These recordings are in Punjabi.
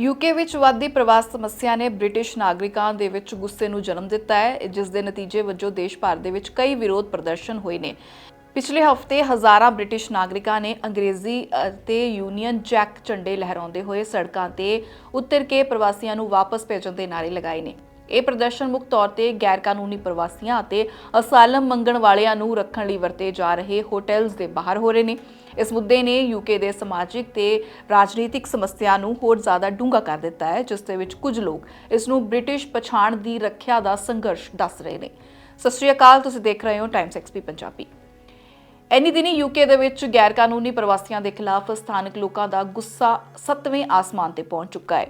ਯੂਕੇ ਵਿੱਚ ਵੱਧਦੀ ਪ੍ਰਵਾਸ ਸਮੱਸਿਆ ਨੇ ਬ੍ਰਿਟਿਸ਼ ਨਾਗਰਿਕਾਂ ਦੇ ਵਿੱਚ ਗੁੱਸੇ ਨੂੰ ਜਨਮ ਦਿੱਤਾ ਹੈ, ਜਿਸ ਦੇ ਨਤੀਜੇ ਵਜੋਂ ਦੇਸ਼ ਭਰ ਦੇ ਵਿੱਚ ਕਈ ਵਿਰੋਧ ਪ੍ਰਦਰਸ਼ਨ ਹੋਏ ਨੇ। ਪਿਛਲੇ ਹਫ਼ਤੇ ਹਜ਼ਾਰਾਂ ਬ੍ਰਿਟਿਸ਼ ਨਾਗਰਿਕਾਂ ਨੇ ਅੰਗਰੇਜ਼ੀ ਅਤੇ ਯੂਨੀਅਨ ਜੈਕ ਝੰਡੇ ਲਹਿਰਾਉਂਦੇ ਹੋਏ ਸੜਕਾਂ ਤੇ ਉਤਰ ਕੇ ਪ੍ਰਵਾਸੀਆਂ ਨੂੰ ਵਾਪਸ ਭੇਜਣ ਦੇ ਨਾਅਰੇ ਲਗਾਏ ਨੇ। ਇਹ ਪ੍ਰਦਰਸ਼ਨ ਮੁੱਖ ਤੌਰ ਤੇ ਗੈਰ ਕਾਨੂੰਨੀ ਪ੍ਰਵਾਸੀਆਂ ਅਤੇ ਅਸਾਲਮ ਮੰਗਣ ਵਾਲਿਆਂ ਨੂੰ ਰੱਖਣ ਲਈ ਵਰਤੇ ਜਾ ਰਹੇ ਹੋਟਲਸ ਦੇ ਬਾਹਰ ਹੋ ਰਹੇ ਨੇ। ਇਸ ਮੁੱਦੇ ਨੇ ਯੂਕੇ ਦੇ ਸਮਾਜਿਕ ਤੇ ਰਾਜਨੀਤਿਕ ਸਮੱਸਿਆ ਨੂੰ ਹੋਰ ਜ਼ਿਆਦਾ ਡੂੰਘਾ ਕਰ ਦਿੱਤਾ ਹੈ, ਜਿਸ ਦੇ ਵਿੱਚ ਕੁਝ ਲੋਕ ਇਸ ਨੂੰ ਬ੍ਰਿਟਿਸ਼ ਪਛਾਣ ਦੀ ਰੱਖਿਆ ਦਾ ਸੰਘਰਸ਼ ਦੱਸ ਰਹੇ ਨੇ। ਸਤਿ ਸ਼੍ਰੀ ਅਕਾਲ, ਤੁਸੀਂ ਦੇਖ ਰਹੇ ਹੋ ਟਾਈਮਸ ਐਕਸਪੀ ਪੰਜਾਬੀ। ਐਨੀ ਦਿਨੀ ਯੂਕੇ ਦੇ ਵਿੱਚ ਗੈਰ ਕਾਨੂੰਨੀ ਪ੍ਰਵਾਸੀਆਂ ਦੇ ਖਿਲਾਫ ਸਥਾਨਕ ਲੋਕਾਂ ਦਾ ਗੁੱਸਾ ਸੱਤਵੇਂ ਆਸਮਾਨ ਤੇ ਪਹੁੰਚ ਚੁੱਕਾ ਹੈ।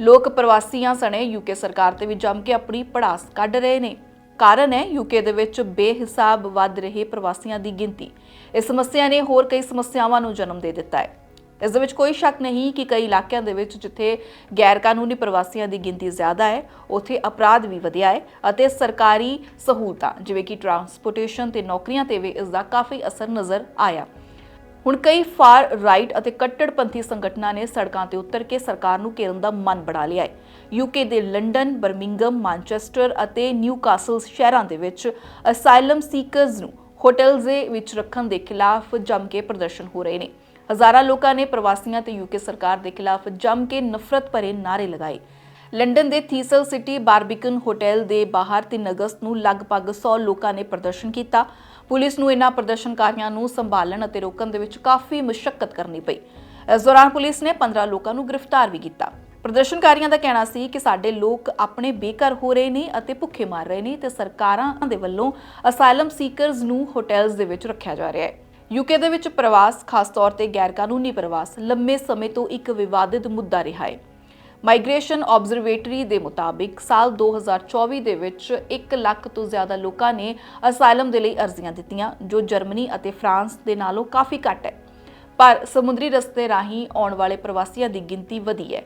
ਲੋਕ ਪ੍ਰਵਾਸੀਆਂ ਸਣੇ ਯੂਕੇ ਸਰਕਾਰ ਤੇ ਵੀ ਜੰਮ ਕੇ ਆਪਣੀ ਪੜਾਸ ਕੱਢ ਰਹੇ ਨੇ। ਕਾਰਨ ਹੈ ਯੂਕੇ ਦੇ ਵਿੱਚ ਬੇਹਿਸਾਬ ਵੱਧ ਰਹੇ ਪ੍ਰਵਾਸੀਆਂ ਦੀ ਗਿਣਤੀ। ਇਸ ਸਮੱਸਿਆ ਨੇ ਹੋਰ ਕਈ ਸਮੱਸਿਆਵਾਂ ਨੂੰ ਜਨਮ ਦੇ ਦਿੱਤਾ ਹੈ। ਇਸ ਦੇ ਵਿੱਚ ਕੋਈ ਸ਼ੱਕ ਨਹੀਂ ਕਿ ਕਈ ਇਲਾਕਿਆਂ ਦੇ ਵਿੱਚ ਜਿੱਥੇ ਗੈਰ ਕਾਨੂੰਨੀ ਪ੍ਰਵਾਸੀਆਂ ਦੀ ਗਿਣਤੀ ਜ਼ਿਆਦਾ ਹੈ, ਉੱਥੇ ਅਪਰਾਧ ਵੀ ਵਧਿਆ ਹੈ ਅਤੇ ਸਰਕਾਰੀ ਸਹੂਲਤਾਂ ਜਿਵੇਂ ਕਿ ਟਰਾਂਸਪੋਰਟੇਸ਼ਨ ਤੇ ਨੌਕਰੀਆਂ ਤੇ ਵੀ ਇਸ ਦਾ ਕਾਫੀ ਅਸਰ ਨਜ਼ਰ ਆਇਆ। ਹੁਣ ਕਈ ਫਾਰ ਰਾਈਟ ਅਤੇ ਕੱਟੜਪੰਥੀ ਸੰਗਠਨਾਂ ਨੇ ਸੜਕਾਂ ਤੇ ਉਤਰ ਕੇ ਸਰਕਾਰ ਨੂੰ ਘੇਰਨ ਦਾ ਮਨ ਬਣਾ ਲਿਆ ਹੈ। ਯੂਕੇ ਦੇ ਲੰਡਨ, ਬਰਮਿੰਗਮ, ਮਾਨਚੈਸਟਰ ਅਤੇ ਨਿਊਕਾਸਲ ਸ਼ਹਿਰਾਂ ਦੇ ਵਿੱਚ ਅਸਾਈਲਮ ਸੀਕਰਸ ਨੂੰ ਹੋਟਲਸ ਵਿੱਚ ਰੱਖਣ ਦੇ ਖਿਲਾਫ ਜੰਮ ਕੇ ਪ੍ਰਦਰਸ਼ਨ ਹੋ ਰਹੇ ਨੇ। ਹਜ਼ਾਰਾਂ ਲੋਕਾਂ ਨੇ ਪ੍ਰਵਾਸੀਆਂ ਤੇ ਯੂਕੇ ਸਰਕਾਰ ਦੇ ਖਿਲਾਫ ਜੰਮ ਕੇ ਨਫ਼ਰਤ ਭਰੇ ਨਾਅਰੇ ਲਗਾਏ। ਲੰਡਨ ਦੇ ਥੀਸਲ ਸਿਟੀ ਬਾਰਬਿਕਨ ਹੋਟਲ ਦੇ ਬਾਹਰ 3 ਅਗਸਤ ਨੂੰ ਲਗਭਗ 100 ਲੋਕਾਂ ਨੇ ਪ੍ਰਦਰਸ਼ਨ ਕੀਤਾ। ਪੁਲਿਸ ਨੂੰ ਇਨ੍ਹਾਂ ਪ੍ਰਦਰਸ਼ਨਕਾਰੀਆਂ ਨੂੰ ਸੰਭਾਲਣ ਅਤੇ ਰੋਕਣ ਦੇ ਵਿੱਚ ਕਾਫੀ ਮੁਸ਼ਕਲ ਕਰਨੀ ਪਈ। ਇਸ ਦੌਰਾਨ ਪੁਲਿਸ ਨੇ 15 ਲੋਕਾਂ ਨੂੰ ਗ੍ਰਿਫਤਾਰ ਵੀ ਕੀਤਾ। ਪ੍ਰਦਰਸ਼ਨਕਾਰੀਆਂ ਦਾ ਕਹਿਣਾ ਸੀ ਕਿ ਸਾਡੇ ਲੋਕ ਆਪਣੇ ਬੇਘਰ ਹੋ ਰਹੇ ਨੇ ਅਤੇ ਭੁੱਖੇ ਮਰ ਰਹੇ ਨੇ ਤੇ ਸਰਕਾਰਾਂ ਦੇ ਵੱਲੋਂ ਅਸਾਈਲਮ ਸੀਕਰਸ ਨੂੰ ਹੋਟਲਸ ਦੇ ਵਿੱਚ ਰੱਖਿਆ ਜਾ ਰਿਹਾ ਹੈ। ਯੂਕੇ ਦੇ ਵਿੱਚ ਪ੍ਰਵਾਸ, ਖਾਸ ਤੌਰ ਤੇ ਗੈਰ ਕਾਨੂੰਨੀ ਪ੍ਰਵਾਸ, ਲੰਮੇ ਸਮੇਂ ਤੋਂ ਇੱਕ ਵਿਵਾਦਿਤ ਮੁੱਦਾ ਰਿਹਾ ਹੈ। ਮਾਈਗ੍ਰੇਸ਼ਨ ਆਬਜ਼ਰਵੇਟਰੀ ਦੇ ਮੁਤਾਬਿਕ ਸਾਲ 2024 ਦੇ ਵਿੱਚ 1 ਲੱਖ ਤੋਂ ਜ਼ਿਆਦਾ ਲੋਕਾਂ ਨੇ ਅਸਾਈਲਮ ਦੇ ਲਈ ਅਰਜ਼ੀਆਂ ਦਿੱਤੀਆਂ, ਜੋ ਜਰਮਨੀ ਅਤੇ ਫਰਾਂਸ ਦੇ ਨਾਲੋਂ ਕਾਫੀ ਘੱਟ ਹੈ। ਪਰ ਸਮੁੰਦਰੀ ਰਸਤੇ ਰਾਹੀਂ ਆਉਣ ਵਾਲੇ ਪ੍ਰਵਾਸੀਆਂ ਦੀ ਗਿਣਤੀ ਵਧੀ ਹੈ।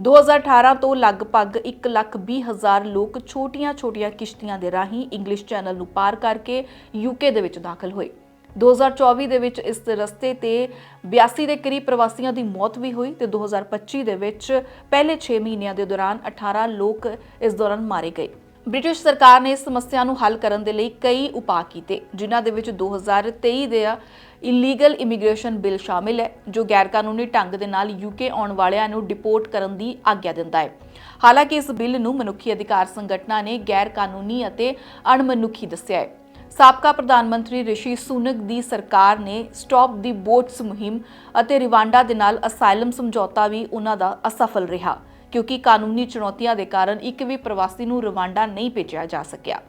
2018 ਤੋਂ ਲਗਭਗ 1 ਲੱਖ 20 ਹਜ਼ਾਰ ਲੋਕ ਛੋਟੀਆਂ-ਛੋਟੀਆਂ ਕਿਸ਼ਤੀਆਂ ਦੇ ਰਾਹੀਂ ਇੰਗਲਿਸ਼ ਚੈਨਲ ਨੂੰ ਪਾਰ ਕਰਕੇ ਯੂਕੇ ਦੇ ਵਿੱਚ ਦਾਖਲ ਹੋਏ। 2024 ਦੇ ਵਿੱਚ ਇਸ ਰਸਤੇ ਤੇ 82 ਦੇ ਕਰੀਬ ਪ੍ਰਵਾਸੀਆਂ ਦੀ ਮੌਤ ਵੀ ਹੋਈ ਤੇ 2025 ਦੇ ਵਿੱਚ ਪਹਿਲੇ 6 ਮਹੀਨਿਆਂ ਦੇ ਦੌਰਾਨ 18 ਲੋਕ ਇਸ ਦੌਰਾਨ ਮਾਰੇ ਗਏ। ਬ੍ਰਿਟਿਸ਼ ਸਰਕਾਰ ਨੇ ਇਸ ਸਮੱਸਿਆ ਨੂੰ ਹੱਲ ਕਰਨ ਦੇ ਲਈ ਕਈ ਉਪਾਅ ਕੀਤੇ, ਜਿਨ੍ਹਾਂ ਦੇ ਵਿੱਚ 2023 ਦੇ ਇਲੀਗਲ ਇਮੀਗ੍ਰੇਸ਼ਨ ਬਿੱਲ ਸ਼ਾਮਿਲ ਹੈ, ਜੋ ਗੈਰ ਕਾਨੂੰਨੀ ਢੰਗ ਦੇ ਨਾਲ ਯੂਕੇ ਆਉਣ ਵਾਲਿਆਂ ਨੂੰ ਡਿਪੋਰਟ ਕਰਨ ਦੀ ਆਗਿਆ ਦਿੰਦਾ ਹੈ। ਹਾਲਾਂਕਿ ਇਸ ਬਿੱਲ ਨੂੰ ਮਨੁੱਖੀ ਅਧਿਕਾਰ ਸੰਗਠਨਾਂ ਨੇ ਗੈਰ ਕਾਨੂੰਨੀ ਅਤੇ ਅਣਮਨੁੱਖੀ ਦੱਸਿਆ ਹੈ। ਸਾਬਕਾ ਪ੍ਰਧਾਨ ਮੰਤਰੀ ਰਿਸ਼ੀ ਸੁਨਕ ਦੀ ਸਰਕਾਰ ਨੇ ਸਟਾਪ ਦੀ ਬੋਟਸ ਮੁਹਿੰਮ ਅਤੇ ਰਿਵਾਂਡਾ ਦੇ ਨਾਲ ਅਸਾਈਲਮ ਸਮਝੌਤਾ ਵੀ ਉਹਨਾਂ ਦਾ ਅਸਫਲ ਰਿਹਾ, ਕਿਉਂਕਿ ਕਾਨੂੰਨੀ ਚੁਣੌਤੀਆਂ ਦੇ ਕਾਰਨ ਇੱਕ ਵੀ ਪ੍ਰਵਾਸੀ ਨੂੰ ਰਵਾਂਡਾ ਨਹੀਂ ਭੇਜਿਆ ਜਾ ਸਕਿਆ।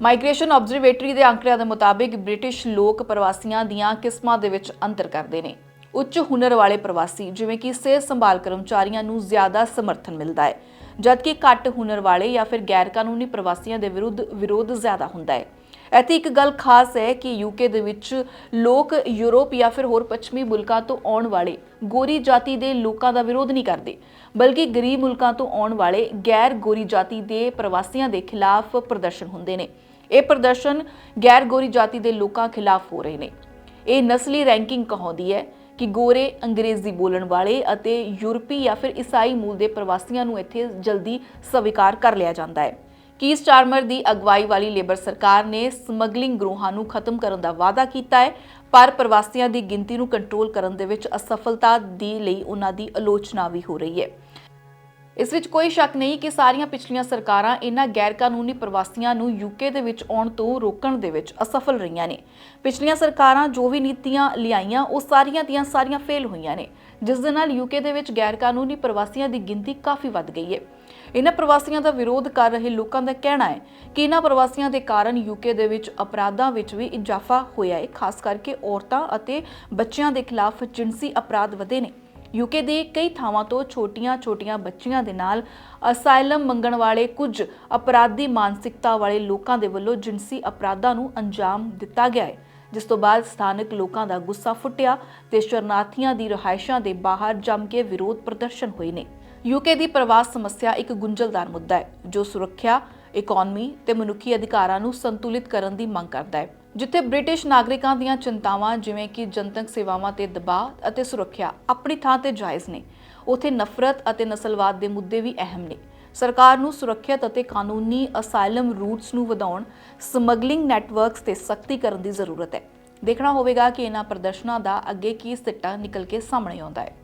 ਮਾਈਗ੍ਰੇਸ਼ਨ ਆਬਜ਼ਰਵੇਟਰੀ ਦੇ ਅੰਕੜਿਆਂ ਦੇ ਮੁਤਾਬਿਕ ਬ੍ਰਿਟਿਸ਼ ਲੋਕ ਪ੍ਰਵਾਸੀਆਂ ਦੀਆਂ ਕਿਸਮਾਂ ਦੇ ਵਿੱਚ ਅੰਤਰ ਕਰਦੇ ਨੇ। ਉੱਚ ਹੁਨਰ ਵਾਲੇ ਪ੍ਰਵਾਸੀ, ਜਿਵੇਂ ਕਿ ਸਿਹਤ ਸੰਭਾਲ ਕਰਮਚਾਰੀਆਂ ਨੂੰ ਜ਼ਿਆਦਾ ਸਮਰਥਨ ਮਿਲਦਾ ਹੈ, ਜਦਕਿ ਘੱਟ ਹੁਨਰ ਵਾਲੇ ਜਾਂ ਫਿਰ ਗੈਰ ਕਾਨੂੰਨੀ ਪ੍ਰਵਾਸੀਆਂ ਦੇ ਵਿਰੁੱਧ ਵਿਰੋਧ ਜ਼ਿਆਦਾ ਹੁੰਦਾ ਹੈ। ਇੱਥੇ ਇੱਕ ਗੱਲ ਖਾਸ ਹੈ ਕਿ ਯੂਕੇ ਦੇ ਵਿੱਚ ਲੋਕ ਯੂਰਪ ਜਾਂ ਫਿਰ ਹੋਰ ਪੱਛਮੀ ਮੁਲਕਾਂ ਤੋਂ ਆਉਣ ਵਾਲੇ ਗੋਰੀ ਜਾਤੀ ਦੇ ਲੋਕਾਂ ਦਾ ਵਿਰੋਧ ਨਹੀਂ ਕਰਦੇ, ਬਲਕਿ ਗਰੀਬ ਮੁਲਕਾਂ ਤੋਂ ਆਉਣ ਵਾਲੇ ਗੈਰ ਗੋਰੀ ਜਾਤੀ ਦੇ ਪ੍ਰਵਾਸੀਆਂ ਦੇ ਖਿਲਾਫ ਪ੍ਰਦਰਸ਼ਨ ਹੁੰਦੇ ਨੇ। ਇਹ ਪ੍ਰਦਰਸ਼ਨ ਗੈਰ ਗੋਰੀ ਜਾਤੀ ਦੇ ਲੋਕਾਂ ਖਿਲਾਫ ਹੋ ਰਹੇ ਨੇ। ਇਹ ਨਸਲੀ ਰੈਂਕਿੰਗ ਕਹਾਉਂਦੀ ਹੈ ਕਿ ਗੋਰੇ ਅੰਗਰੇਜ਼ੀ ਬੋਲਣ ਵਾਲੇ ਅਤੇ ਯੂਰਪੀ ਜਾਂ ਫਿਰ ਈਸਾਈ ਮੂਲ ਦੇ ਪ੍ਰਵਾਸੀਆਂ ਨੂੰ ਇੱਥੇ ਜਲਦੀ ਸਵੀਕਾਰ ਕਰ ਲਿਆ ਜਾਂਦਾ ਹੈ। ਕੀਸ ਸਟਾਰਮਰ ਦੀ ਅਗਵਾਈ ਵਾਲੀ ਲੇਬਰ ਸਰਕਾਰ ਨੇ ਸਮਗਲਿੰਗ ਗਰੋਹਾਂ ਨੂੰ ਖਤਮ ਕਰਨ ਦਾ ਵਾਅਦਾ ਕੀਤਾ ਹੈ, ਪਰ ਪ੍ਰਵਾਸੀਆਂ ਦੀ ਗਿਣਤੀ ਨੂੰ ਕੰਟਰੋਲ ਕਰਨ ਦੇ ਵਿੱਚ ਅਸਫਲਤਾ ਦੀ ਲਈ ਉਹਨਾਂ ਦੀ ਆਲੋਚਨਾ ਵੀ ਹੋ ਰਹੀ ਹੈ। ਇਸ ਵਿੱਚ ਕੋਈ ਸ਼ੱਕ ਨਹੀਂ ਕਿ ਸਾਰੀਆਂ ਪਿਛਲੀਆਂ ਸਰਕਾਰਾਂ ਇਹਨਾਂ ਗੈਰ ਕਾਨੂੰਨੀ ਪ੍ਰਵਾਸੀਆਂ ਨੂੰ ਯੂਕੇ ਦੇ ਵਿੱਚ ਆਉਣ ਤੋਂ ਰੋਕਣ ਦੇ ਵਿੱਚ ਅਸਫਲ ਰਹੀਆਂ ਨੇ। ਪਿਛਲੀਆਂ ਸਰਕਾਰਾਂ ਜੋ ਵੀ ਨੀਤੀਆਂ ਲਿਆਈਆਂ, ਉਹ ਸਾਰੀਆਂ ਦੀਆਂ ਸਾਰੀਆਂ ਫੇਲ ਹੋਈਆਂ ਨੇ, ਜਿਸ ਦੇ ਨਾਲ ਯੂਕੇ ਦੇ ਵਿੱਚ ਗੈਰ ਕਾਨੂੰਨੀ ਪ੍ਰਵਾਸੀਆਂ ਦੀ ਗਿਣਤੀ ਕਾਫੀ ਵੱਧ ਗਈ ਹੈ ਇਹਨਾਂ ਪ੍ਰਵਾਸੀਆਂ ਦਾ ਵਿਰੋਧ ਕਰ ਰਹੇ ਲੋਕਾਂ ਦਾ ਕਹਿਣਾ ਹੈ ਕਿ ਇਹਨਾਂ ਪ੍ਰਵਾਸੀਆਂ ਦੇ ਕਾਰਨ ਯੂਕੇ ਦੇ ਵਿੱਚ ਅਪਰਾਧਾਂ ਵਿੱਚ ਵੀ ਇਜ਼ਾਫਾ ਹੋਇਆ ਹੈ ਖਾਸ ਕਰਕੇ ਔਰਤਾਂ ਅਤੇ ਬੱਚਿਆਂ ਦੇ ਖਿਲਾਫ ਜਿਨਸੀ ਅਪਰਾਧ ਵਧੇ ਨੇ। ਯੂਕੇ ਦੇ ਕਈ ਥਾਵਾਂ ਤੋਂ ਛੋਟੀਆਂ-ਛੋਟੀਆਂ ਬੱਚੀਆਂ ਦੇ ਨਾਲ ਅਸਾਈਲਮ ਮੰਗਣ ਵਾਲੇ ਕੁਝ ਅਪਰਾਧੀ ਮਾਨਸਿਕਤਾ ਵਾਲੇ ਲੋਕਾਂ ਦੇ ਵੱਲੋਂ ਜਿਨਸੀ ਅਪਰਾਧਾਂ ਨੂੰ ਅੰਜਾਮ ਦਿੱਤਾ ਗਿਆ ਹੈ, ਜਿਸ ਤੋਂ ਬਾਅਦ ਸਥਾਨਕ ਲੋਕਾਂ ਦਾ ਗੁੱਸਾ ਫੁੱਟਿਆ ਤੇ ਸ਼ਰਨਾਰਥੀਆਂ ਦੀ ਰਿਹਾਇਸ਼ਾਂ ਦੇ ਬਾਹਰ ਜੰਮ ਕੇ ਵਿਰੋਧ ਪ੍ਰਦਰਸ਼ਨ ਹੋਏ ਨੇ। ਯੂਕੇ ਦੀ ਪ੍ਰਵਾਸ ਸਮੱਸਿਆ ਇੱਕ ਗੁੰਝਲਦਾਰ ਮੁੱਦਾ ਹੈ, ਜੋ ਸੁਰੱਖਿਆ, ਇਕਨੋਮੀ ਤੇ ਮਨੁੱਖੀ ਅਧਿਕਾਰਾਂ ਨੂੰ ਸੰਤੁਲਿਤ ਕਰਨ ਦੀ ਮੰਗ ਕਰਦਾ ਹੈ। ਜਿੱਥੇ ਬ੍ਰਿਟਿਸ਼ ਨਾਗਰਿਕਾਂ ਦੀਆਂ ਚਿੰਤਾਵਾਂ ਜਿਵੇਂ ਕਿ ਜਨਤਕ ਸੇਵਾਵਾਂ ਤੇ ਦਬਾਅ ਅਤੇ ਸੁਰੱਖਿਆ ਆਪਣੀ ਥਾਂ ਤੇ ਜਾਇਜ਼ ਨੇ। ਉੱਥੇ ਨਫ਼ਰਤ ਅਤੇ ਨਸਲਵਾਦ ਦੇ ਮੁੱਦੇ ਵੀ ਅਹਿਮ ਨੇ। ਸਰਕਾਰ ਨੂੰ ਸੁਰੱਖਿਅਤ ਅਤੇ ਕਾਨੂੰਨੀ ਅਸਾਈਲਮ ਰੂਟਸ ਨੂੰ ਵਧਾਉਣ, ਸਮਗਲਿੰਗ ਨੈਟਵਰਕਸ ਤੇ ਸਖਤੀ ਕਰਨ ਦੀ ਜ਼ਰੂਰਤ ਹੈ। ਦੇਖਣਾ ਹੋਵੇਗਾ ਕਿ ਇਹਨਾਂ ਪ੍ਰਦਰਸ਼ਨਾਂ ਦਾ ਅੱਗੇ ਕੀ ਸਿੱਟਾ ਨਿਕਲ ਕੇ ਸਾਹਮਣੇ ਆਉਂਦਾ ਹੈ।